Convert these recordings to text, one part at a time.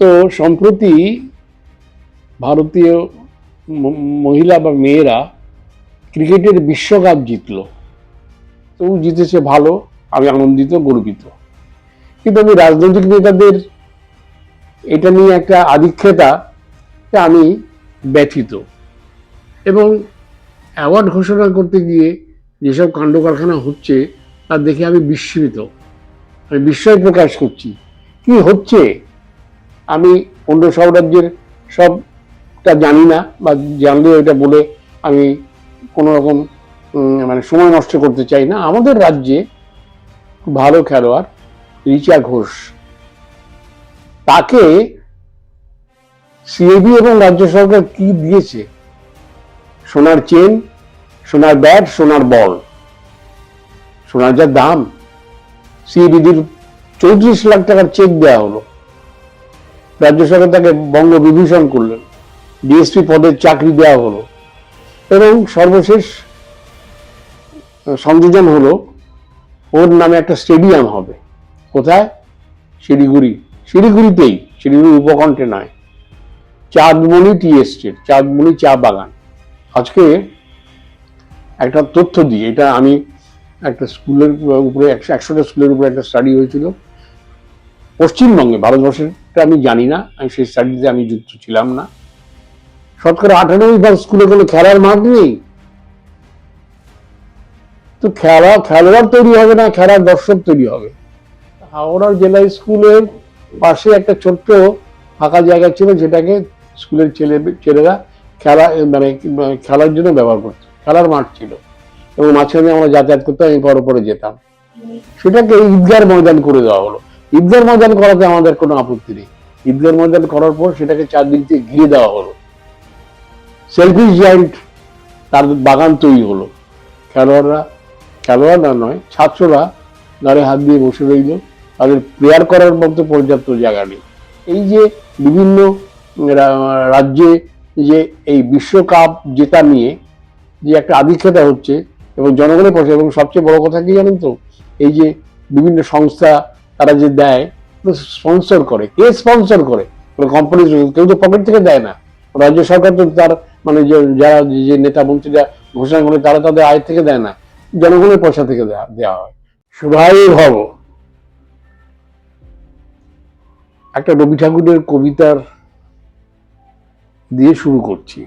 তো সম্প্রতি ভারতীয় মহিলা বা মেয়েরা ক্রিকেটের বিশ্বকাপ জিতল। তো ও জিতেছে ভালো, আমি আনন্দিত, গর্বিত। কিন্তু আমি রাজনৈতিক নেতাদের এটা নিয়ে একটা আধিক্ষেতা আমি ব্যথিত। এবং অ্যাওয়ার্ড ঘোষণা করতে গিয়ে যেসব কাণ্ড কারখানা হচ্ছে, তা দেখে আমি বিস্মিত। আমি বিস্ময় প্রকাশ করছি। কি হচ্ছে? আমি অন্য সব রাজ্যের সবটা জানি না বা জানলেও এটা বলে আমি কোনো রকম মানে সময় নষ্ট করতে চাই না। আমাদের রাজ্যে ভালো খেলোয়াড় রিচা ঘোষ। তাকে সিএবি এবং রাজ্য সরকার কি দিয়েছে? সোনার চেন, সোনার ব্যাট, সোনার বল। সোনার যা দাম। সিএবিডির চৌত্রিশ লাখ টাকার চেক দেওয়া হলো। রাজ্য সরকার তাকে বঙ্গ বিভূষণ করলেন। ডিএসপি পদের চাকরি দেওয়া হলো। এবং সর্বশেষ সংযোজন হলো, ওর নামে একটা স্টেডিয়াম হবে। কোথায়? শিলিগুড়ি। শিলিগুড়িতেই, শিলিগুড়ি উপকণ্ঠে নয়। চাঁদমণি টি এস্টেট চাঁদমণি চা বাগান। আজকে একটা তথ্য দিই এটা আমি একটা স্কুলের উপরে একশো, একশোটা স্কুলের উপরে একটা স্টাডি হয়েছিল। পশ্চিমবঙ্গে ভারতবর্ষেরটা আমি জানি না। আমি সেই স্টাডিতে আমি যুক্ত ছিলাম না। শতকরা আটানব্বই ভাগ স্কুলে কোনো খেলার মাঠ নেই। তো খেলা, খেলোয়াড় তৈরি হবে না, খেলার দর্শক তৈরি হবে। হাওড়া জেলা স্কুলের পাশে একটা ছোট্ট ফাঁকা জায়গা ছিল, যেটাকে স্কুলের ছেলে, ছেলেরা খেলা মানে খেলার জন্য ব্যবহার করতো। খেলার মাঠ ছিল। এবং মাঝখানে আমরা যাতায়াত করতাম আমি পরে পরে যেতাম। সেটাকে ঈদগার ময়দান করে দেওয়া হলো। ঈদগার ময়দান করাতে আমাদের কোনো আপত্তি নেই। ঈদগার ময়দান করার পর সেটাকে চারদিক দিয়ে ঘিরে দেওয়া হলো। সেলফি জায়েন্ট তার বাগান তৈরি হলো। খেলোয়াড়রা খেলোয়াড়রা নয়, ছাত্ররা গাড়ি হাত দিয়ে বসে রইল। তাদের প্রেয়ার করার মতো পর্যাপ্ত জায়গা নেই। এই যে বিভিন্ন রাজ্যে যে এই বিশ্বকাপ জেতা নিয়ে যে একটা আধিক্ষেতা হচ্ছে এবং জনগণের পয়সা এবং সবচেয়ে বড় কথা কি জানেন তো? এই যে বিভিন্ন সংস্থা তারা যে দেয় স্পন্সর করে। কে স্পন্সর করে? কোম্পানি কেউ তো পকেট থেকে দেয় না। রাজ্য সরকার তো তার মানে যারা যে নেতা মন্ত্রীরা ঘোষণা করে, তারা তাদের আয় থেকে দেয় না। জনগণের পয়সা থেকে দেওয়া হয়। শুভাই ভব একটা রবি ঠাকুরের কবিতার দিয়ে শুরু করছি।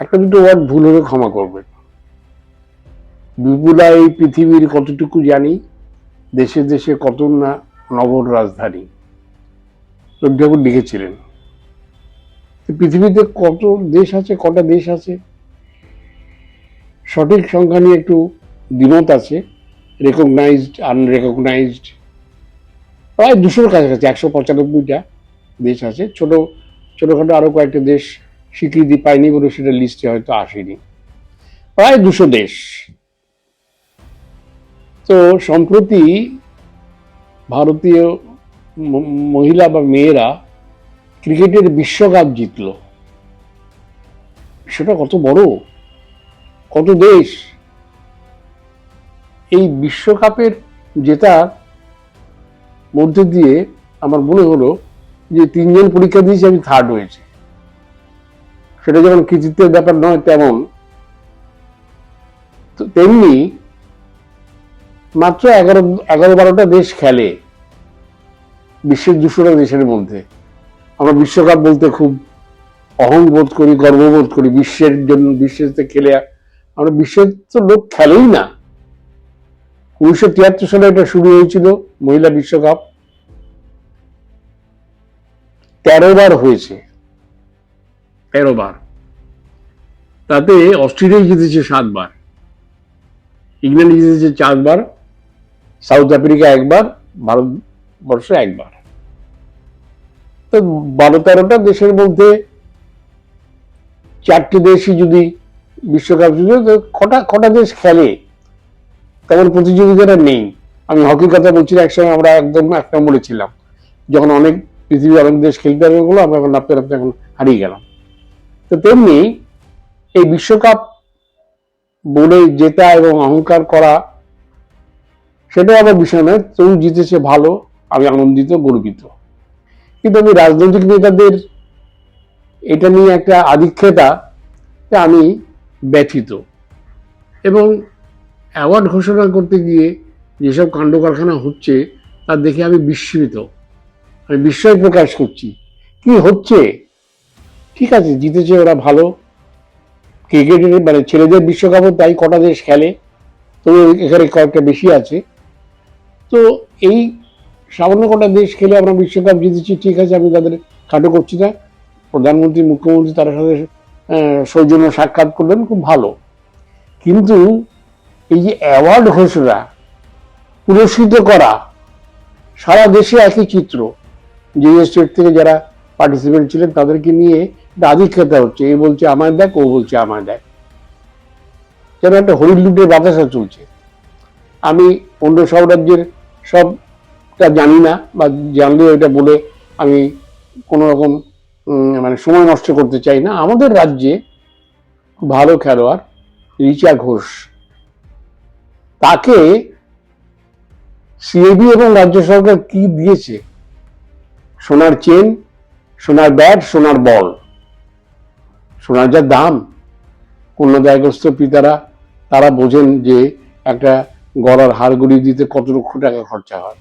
একটা দুটো ওয়ার্ড ভুল হলে ক্ষমা করবেন। বিপুলা এই পৃথিবীর কতটুকু জানি? দেশে দেশে কত না নগর রাজধানী। রবি লিখেছিলেন। পৃথিবীতে কত দেশ আছে, কটা দেশ আছে? সঠিক সংখ্যা নিয়ে একটু দ্বিমত আছে। রেকগনাইজড আনরেকগনাইজড প্রায় দুশোর কাছাকাছি, একশো পঁচানব্বইটা দেশ আছে। ছোট, ছোটখাটো আরও কয়েকটা দেশ স্বীকৃতি পায়নি বলে সেটা লিস্টে হয়তো আসেনি। প্রায় দুশো দেশ। তো সম্প্রতি ভারতীয় মহিলা বা মেয়েরা ক্রিকেটের বিশ্বকাপ জিতলো। সেটা কত বড়? কত দেশ? এই বিশ্বকাপের জেতার মধ্যে দিয়ে আমার মনে হলো যে তিনজন পরীক্ষা দিয়েছি, আমি থার্ড হয়েছি। সেটা যেমন কৃতিত্বের ব্যাপার নয় তেমন। তো তেমনি মাত্র এগারো এগারো বারোটা দেশ খেলে বিশ্বের দুশোটা দেশের মধ্যে। আমরা বিশ্বকাপ বলতে খুব অহং বোধ করি, গর্ববোধ করি বিশ্বের জন্য, বিশ্বের সাথে খেলে। আমরা বিশ্বের তো লোক খেলেই না। উনিশশো তিয়াত্তর সালে এটা শুরু হয়েছিল, মহিলা বিশ্বকাপ। তেরো বার হয়েছে। তেরো বার। তাতে অস্ট্রেলিয়া জিতেছে সাতবার ইংল্যান্ড জিতেছে চারবার সাউথ আফ্রিকা একবার, ভারতবর্ষ একবার। তো বারো তেরোটা দেশের মধ্যে চারটি দেশই যদি বিশ্বকাপ জিতে, তো কটা কটা দেশ খেলে? তেমন প্রতিযোগিতাটা নেই। আমি হকির কথা বলছি একসময় আমরা একদম এক নম্বরে ছিলাম। যখন অনেক পৃথিবীর অনেক দেশ খেলতে হবে বলে আমরা এখন নাপতে নাপতে এখন হারিয়ে গেলাম। তো তেমনি এই বিশ্বকাপ বলে জেতা এবং অহংকার করা সেটাও আমার বিষয় নয়। তুমি জিতেছে ভালো, আমি আনন্দিত, গর্বিত। কিন্তু আমি রাজনৈতিক নেতাদের এটা নিয়ে একটা আধিক্ষেতা আমি ব্যথিত। এবং অ্যাওয়ার্ড ঘোষণা করতে গিয়ে যেসব কাণ্ড কারখানা হচ্ছে তা দেখে আমি বিস্মিত। আমি বিস্ময় প্রকাশ করছি। কি হচ্ছে? ঠিক আছে, জিতেছে ওরা ভালো। ক্রিকেটের মানে ছেলেদের বিশ্বকাপও তাই কটা দেশ খেলে। তবে এখানে কয়েকটা বেশি আছে। তো এই সামান্য কটা দেশ খেলে আমরা বিশ্বকাপ জিতেছি, ঠিক আছে, আমি তাদের খাটো করছি না। প্রধানমন্ত্রী, মুখ্যমন্ত্রী তার সাথে সৌজন্য সাক্ষাৎ করলেন, খুব ভালো। কিন্তু এই যে অ্যাওয়ার্ড ঘোষণা, পুরস্কৃত করা, সারা দেশে একই চিত্র। যে স্টেট থেকে যারা পার্টিসিপেন্ট ছিলেন, তাদেরকে নিয়ে একটা আধিক্ষেতা হচ্ছে। এ বলছে, আমায় দেখ, ও বলছে, আমায় দেখ। যেন একটা হরিলুটের বাতাসা চলছে। আমি অন্য সব রাজ্যের সবটা জানি না বা জানলেও এটা বলে আমি কোনো রকম মানে সময় নষ্ট করতে চাই না। আমাদের রাজ্যে ভালো খেলোয়াড় রিচা ঘোষ। তাকে সিএবি এবং রাজ্য সরকার কি দিয়েছে? সোনার চেন, সোনার ব্যাট, সোনার বল। সোনার যা দাম, কন্যাদায়গ্রস্ত পিতারা, তারা বোঝেন যে একটা গড়ার হাড়গুড়ি দিতে কত লক্ষ টাকা খরচা হয়?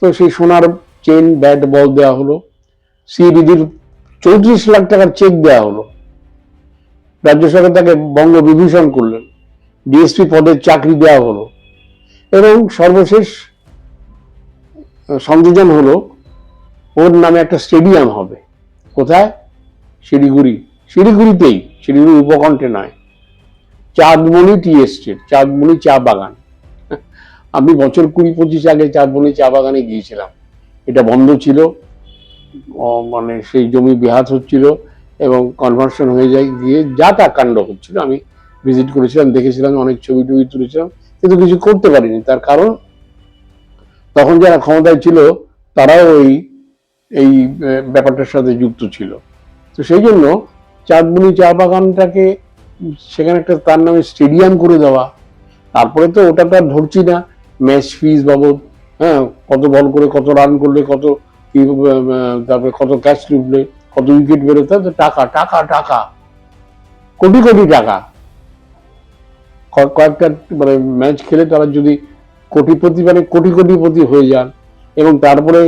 তো সেই সোনার চেন ব্যাট বল দেওয়া হলো। সিবিডির চৌত্রিশ লাখ টাকার চেক দেওয়া হলো। রাজ্য সরকার তাকে বঙ্গ বিভূষণ করলেন। ডিএসপি পদের চাকরি দেওয়া হলো। এবং সর্বশেষ সংযোজন হলো, ওর নামে একটা স্টেডিয়াম হবে। কোথায়? শিলিগুড়ি। শিলিগুড়িতেই। শিলিগুড়ি উপকণ্ঠে নয়। চাঁদমণি টি এস্টেট চাঁদমণি চা বাগান। আমি বছর কুড়ি পঁচিশ আগে চাঁদমণি চা বাগানে গিয়েছিলাম। এটা বন্ধ ছিল। মানে সেই জমি বেহাত হচ্ছিল এবং কনভার্সন হয়ে যায়, গিয়ে যা তা কাণ্ড হচ্ছিল আমি ভিজিট করেছিলাম, দেখেছিলাম, অনেক ছবি টবি তুলেছিলাম, কিন্তু কিছু করতে পারিনি। তার কারণ, তখন যারা ক্ষমতায় ছিল, তারাও ওই, এই ব্যাপারটার সাথে যুক্ত ছিল। তো সেই জন্য চাঁদমণি চা বাগানটাকে সেখানে একটা তার নামে স্টেডিয়াম করে দেওয়া, তারপরে তো ওটা তো আর ধরছি না। ম্যাচ ফিস বাবদ হ্যাঁ কত বল করে, কত রান করলে, কত তারপরে কত ক্যাচ তুললে, কত উইকেট বেরোতে টাকা টাকা টাকা। কোটি কোটি টাকা। কয়েকটা মানে ম্যাচ খেলে তারা যদি কোটিপতি মানে কোটি, কোটিপতি হয়ে যান, এবং তারপরে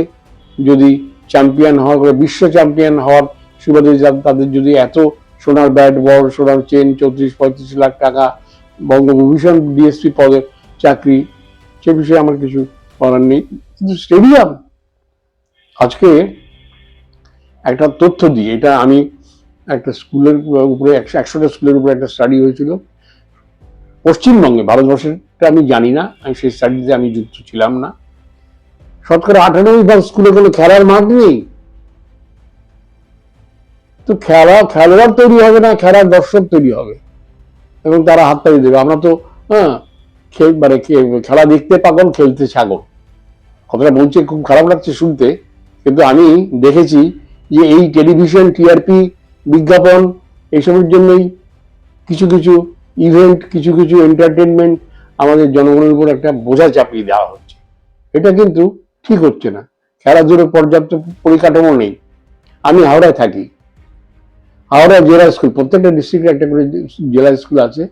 যদি চ্যাম্পিয়ন হওয়ার পরে বিশ্ব চ্যাম্পিয়ন হওয়ার সুবাদে তাদের যদি এত সোনার ব্যাট বল সোনার চেন চৌত্রিশ, পঁয়ত্রিশ লাখ টাকা বঙ্গবিভূষণ ডিএসপি পদের চাকরি সে বিষয়ে আমার কিছু বলার নেই। কিন্তু স্টেডিয়াম, আজকে একটা তথ্য দিই। এটা আমি একটা স্কুলের উপরে একশো একশোটা স্কুলের উপরে একটা স্টাডি হয়েছিল। পশ্চিমবঙ্গে ভারতবর্ষেরটা আমি জানি না। আমি সেই স্টাডিতে আমি যুক্ত ছিলাম না। শতকরা আটানব্বই ভাগ স্কুলে কোনো খেলার মাঠ নেই। তো খেলা, খেলোয়াড় তৈরি হবে না, খেলার দর্শক তৈরি হবে। এবং তারা হাততালি দেবে। আমরা তো হ্যাঁ খেল মানে খেলা দেখতে পাগল, খেলতে ছাগল। কথাটা বলছে খুব খারাপ লাগছে শুনতে, কিন্তু আমি দেখেছি যে এই টেলিভিশন, টিআরপি বিজ্ঞাপন এইসবের জন্যই কিছু কিছু ইভেন্ট, কিছু কিছু এন্টারটেনমেন্ট আমাদের জনগণের উপর একটা বোঝা চাপিয়ে দেওয়া হচ্ছে। এটা কিন্তু ঠিক হচ্ছে না। খেলাধুলোর পর্যাপ্ত পরিকাঠামো নেই। আমি হাওড়ায় থাকি। হাওড়া জেলা স্কুল, প্রত্যেকটা ডিস্ট্রিক্টে একটা করে জেলা স্কুল আছে।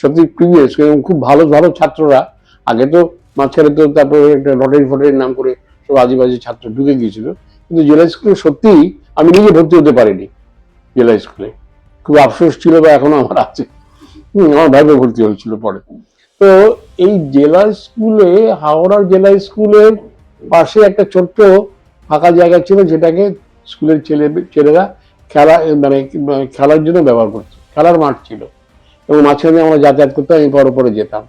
সত্যি প্রিভিয়াস এবং খুব ভালো ভালো ছাত্ররা। আগে তো মাঝখানে তো তারপরে একটা লটারি ফটারির নাম করে সব আদিবাসী ছাত্র ঢুকে গিয়েছিল। কিন্তু জেলা স্কুলে সত্যিই আমি নিজে ভর্তি হতে পারিনি জেলা স্কুলে। খুব আফসোস ছিল বা এখনও আমার আছে। আমার ভাইবে ভর্তি হয়েছিল পরে। তো এই জেলা স্কুলে, হাওড়ার জেলা স্কুলের পাশে একটা ছোট্ট ফাঁকা জায়গা ছিল যেটাকে স্কুলের ছেলে ছেলেরা খেলা মানে খেলার জন্য ব্যবহার করতো। খেলার মাঠ ছিল। এবং মাঝখানে আমরা যাতায়াত করতাম আমি পরে পরে যেতাম।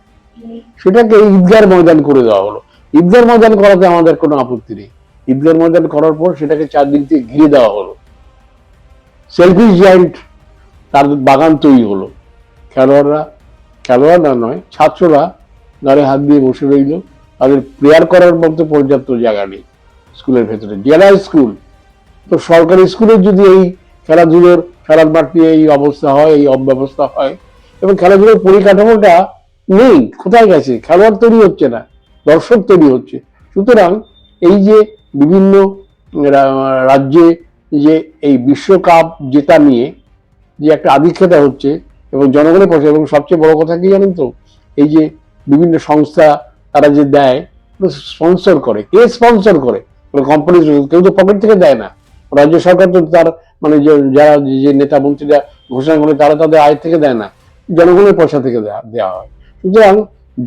সেটাকে ঈদগার ময়দান করে দেওয়া হলো। ঈদগার ময়দান করাতে আমাদের কোনো আপত্তি নেই। ঈদগার ময়দান করার পর সেটাকে চারদিক থেকে ঘিরে দেওয়া হলো। সেলফিশ জয়েন্ট তার বাগান তৈরি হলো। খেলোয়াড়রা খেলোয়াড়রা নয়, ছাত্ররা গাড়ি হাত দিয়ে বসে রইল। তাদের প্রেয়ার করার মতো পর্যাপ্ত জায়গা নেই স্কুলের ভেতরে। জেলা স্কুল। তো সরকারি স্কুলের যদি এই খেলাধুলোর, খেলার মাঠ নিয়ে এই অবস্থা হয়, এই অব্যবস্থা হয় এবং খেলাধুলোর পরিকাঠামোটা নেই, কোথায় গেছে? খেলোয়াড় তৈরি হচ্ছে না, দর্শক তৈরি হচ্ছে। সুতরাং এই যে বিভিন্ন রাজ্যে যে এই বিশ্বকাপ জেতা নিয়ে যে একটা আধিক্যতা হচ্ছে এবং জনগণের পয়সা এবং সবচেয়ে বড় কথা কি জানেন তো? এই যে বিভিন্ন সংস্থা তারা যে দেয় স্পন্সর করে। কে স্পন্সর করে? কোম্পানি কেউ তো পকেট থেকে দেয় না। রাজ্য সরকার তো তার মানে যারা যে নেতা মন্ত্রীরা ঘোষণা করে, তারা তাদের আয় থেকে দেয় না। জনগণের পয়সা থেকে দেওয়া হয়। সুতরাং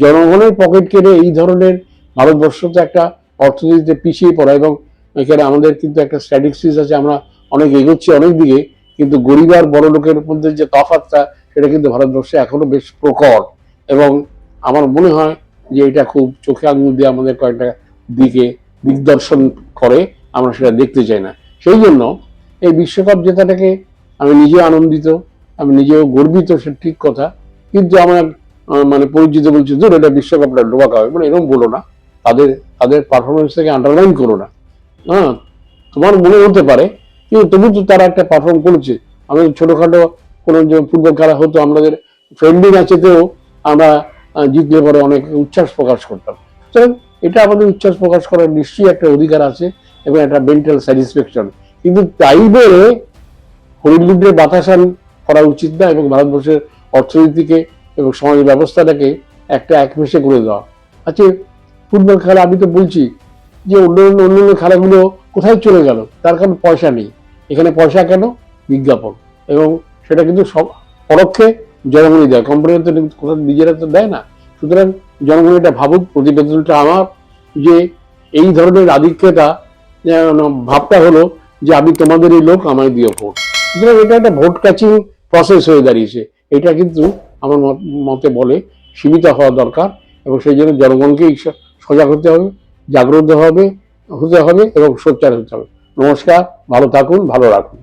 জনগণের পকেট কেটে এই ধরনের ভারতবর্ষ তো একটা অর্থনীতিতে পিছিয়ে পড়া এবং এখানে আমাদের কিন্তু একটা স্ট্যাটিস্টিক্স আছে, আমরা অনেক এগোচ্ছি অনেক দিকে, কিন্তু গরিব আর বড় লোকের মধ্যে যে তফাৎটা, সেটা কিন্তু ভারতবর্ষে এখনও বেশ প্রকট। এবং আমার মনে হয় যে এটা খুব চোখে আঙুল দিয়ে আমাদের কয়েকটা দিকে দিগদর্শন করে, আমরা সেটা দেখতে চাই না। সেই জন্য এই বিশ্বকাপ জেতাটাকে আমি নিজে আনন্দিত আমি নিজেও গর্বিত, সে ঠিক কথা। কিন্তু আমার মানে পরিচিত বলছে, ধর, এটা বিশ্বকাপটা ডোবাকা হবে। মানে এরকম বলো না। তাদের তাদের পারফরমেন্স থেকে আন্ডারলাইন করো না। হ্যাঁ তোমার মনে হতে পারে, কিন্তু তবু তো তারা একটা পারফর্ম করেছে। আমাদের ছোটোখাটো কোনো যে ফুটবল খেলা হতো, আমাদের ফ্রেন্ডলি ম্যাচেতেও আমরা জিতলে পরে অনেক উচ্ছ্বাস প্রকাশ করতাম। সুতরাং এটা আমাদের উচ্ছ্বাস প্রকাশ করার নিশ্চয়ই একটা অধিকার আছে এবং একটা মেন্টাল স্যাটিসফ্যাকশন কিন্তু তাই বলে হরিলুডের বাতাসান করা উচিত না এবং ভারতবর্ষের অর্থনীতিকে এবং সমাজ ব্যবস্থাটাকে একটা একমেশে করে দেওয়া। আচ্ছা ফুটবল খেলা আমি তো বলছি যে অন্যান্য অন্যান্য খেলাগুলো কোথায় চলে গেল? তার কারণ পয়সা নেই। এখানে পয়সা কেন? বিজ্ঞাপন। এবং সেটা কিন্তু সব পরোক্ষে জনগণই দেয়। কোম্পানিরা তো কোথাও নিজেরা তো দেয় না। সুতরাং জনগণ এটা ভাবুক, প্রতিবেদনটা আমার যে এই ধরনের আধিক্যতা ভাবটা হলো যে আমি তোমাদের এই লোক, আমায় দিও ভোট। সুতরাং এটা একটা ভোট ক্যাচিং প্রসেস হয়ে দাঁড়িয়েছে। এটা কিন্তু আমার মত- বলে সীমিত হওয়া দরকার এবং সেই জন্য জনগণকে সজাগ হতে হবে, জাগ্রত হবে, হতে হবে এবং সোচ্চার হতে হবে। নমস্কার, ভালো থাকুন, ভালো রাখুন।